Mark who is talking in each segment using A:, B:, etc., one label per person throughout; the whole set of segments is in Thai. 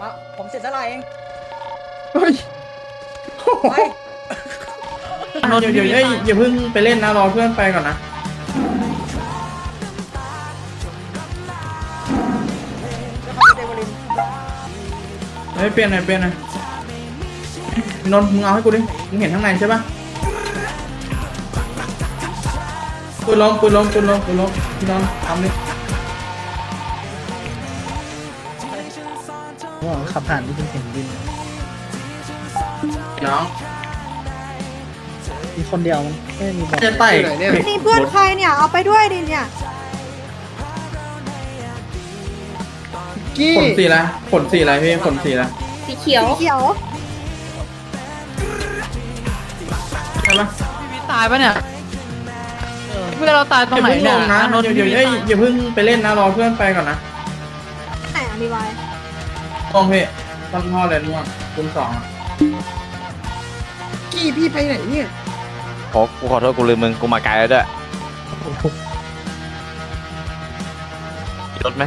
A: มาผมเสร็จแล้วเอง
B: เฮ้ย
A: ไป
B: เดี๋ยวเดี๋ยวเอ้ยอย่าเพิ่งไปเล่นนะรอเพื่อนไปก่อนนะ
A: เดวลิน
B: เฮ้ยเปลี่ยนหน่อยเปลี่ยนหน่อยนนท์มึงเอาให้กูดิ มึงเห็นข้างในใช่ปะปืนล้มปืนล้มปืนล้มปืนล้มพี่นนท์ทำดิ
C: ว่าขับผ่านที่เป็นเสียงบิน
B: น้อง
C: มีคนเดียวมั้งไม่มีบอก
B: จะไต่
D: นี่เพื่อนใครเนี่ย เอาไปด้วยดิเนี่ย
C: กี้
B: ขนสีอะไรขนสีอะไรพี่ขนสีอะไร
E: สีเขียว
D: สีเขียว
B: ใช่ปะ
F: พี่วิทย์ตายปะเนี่ยเพื่อนเราตายตรง
B: อย่า
F: ไหน
B: เพิ่งล
F: เนี่ย
B: งนะ
F: อานนท์
B: เดี๋ยวเดี๋ยว
F: พี่
B: เอ้ย
F: วิทย์
B: อย่าเพิ่งไปเล่นนะรอเพื่อนไปก่อนนะ
D: ไหนอะมีไว้
B: ล งพี่ต้นพ่อเลยนู่นคุณสองอะ
C: กี้พี่ไปไหนเนี่ย
G: โอ้กูขอโทษกูลืมมึงกูมาไกลแล้วด้วยมีรถไหม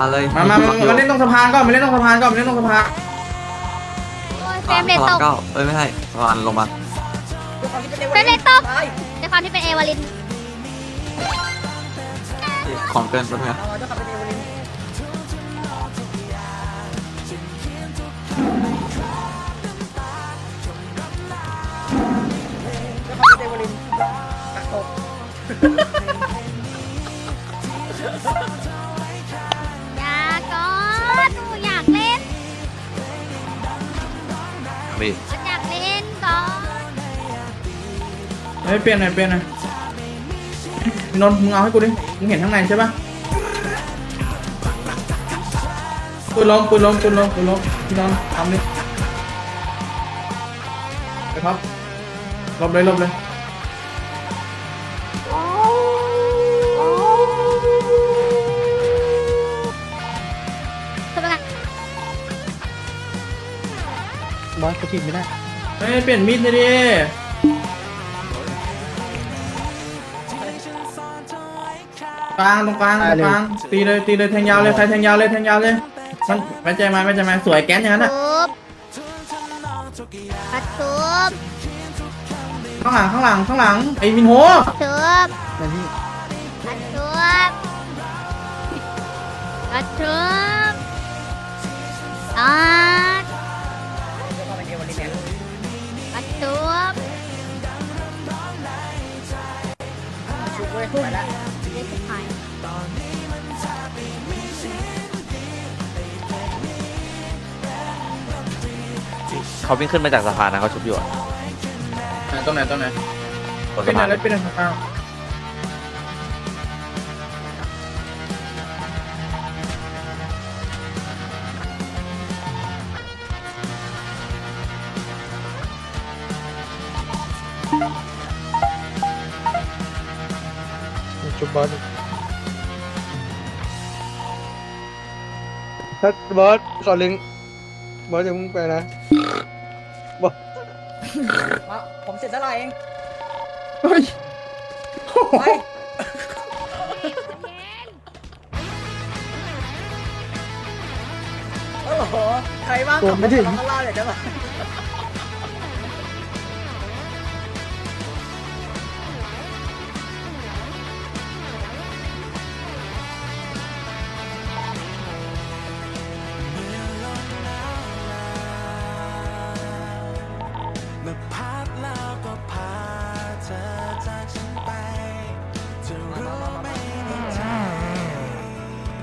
H: มาเลย
B: มามามามาเล่นตรงสะพานก่อนมาเล่นตรงสะพานก่อนมาเล่นตรงสะพาน
E: เฟรมเรทตก
H: เก้าเอ้ยไม่ใช่สะพานลงมา
E: เฟรมเรทตกในความที่เป็นเอวาลิน
H: ของเกินไปไหม
A: เราจะขับไปเดวลินจะ
G: พี่
E: อยากเล่นก่อน
B: เฮ้ยเปลี่ยนหน่อยเปลี่ยนหน่อยนนท์มึงเอาให้กูดิ มึงเห็นข้างในใช่ปะปืนล้มปืนล้มปืนล้มปืนล้มพี่นนท์ทำดิไปครับหลบเลยหลบเลย
C: บอสเขาถีบไม่ได้
B: เฮ้ยเปลี่ยนมีดเลยดิกลางตรงกลางตรงกลางตีเลยตีเลยแทงยาวเลยใครแทงยาวเลยแทงยาวเลยมันไม่ใจมาไม่ใจมาสวยแก๊สอย่างนั้นอะ
E: ทุบปัดทุบ
B: ข้างหลังข้างหลังข้างหลังไอ้มินโฮ
E: ทุบ
C: แต่พี่
E: ปัดทุบปัดทุบตัด
A: จ ไปแล้ว
E: เล่นสุดท้าย
G: เขาวิ่งขึ้นมาจากสะพานนะเขาชุบอยู่อะ
B: ไหนตรงไหนตรงไหน
G: บน
B: เป็
G: สะ
B: น
G: พา
B: อะ
G: น
B: ไรเป็นอะไรข้าง
C: จุบบอสถ้าบอสขอลิงก์บอสจะมึงไปนะ
A: มาผมเสร็จแล้วเอง
B: เฮ้ย
A: ไปโอ้โห ใครบ้างขับรถมาข้างล่างเนี่ยจะแบ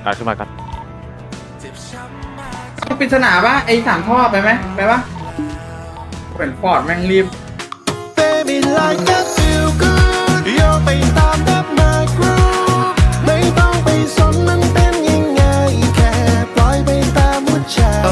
A: า
G: ขึ้นมากัน
B: ปริศนาปะไอ้สามท่อไปไหมไปปะเป็นฟอร์ดแม่งรีบ Baby like that feel good โยไปตามแบบมากรูไม่ต้องไปสนมันเป็นยังไงแค่ปล่อยไปตามหัวใจต้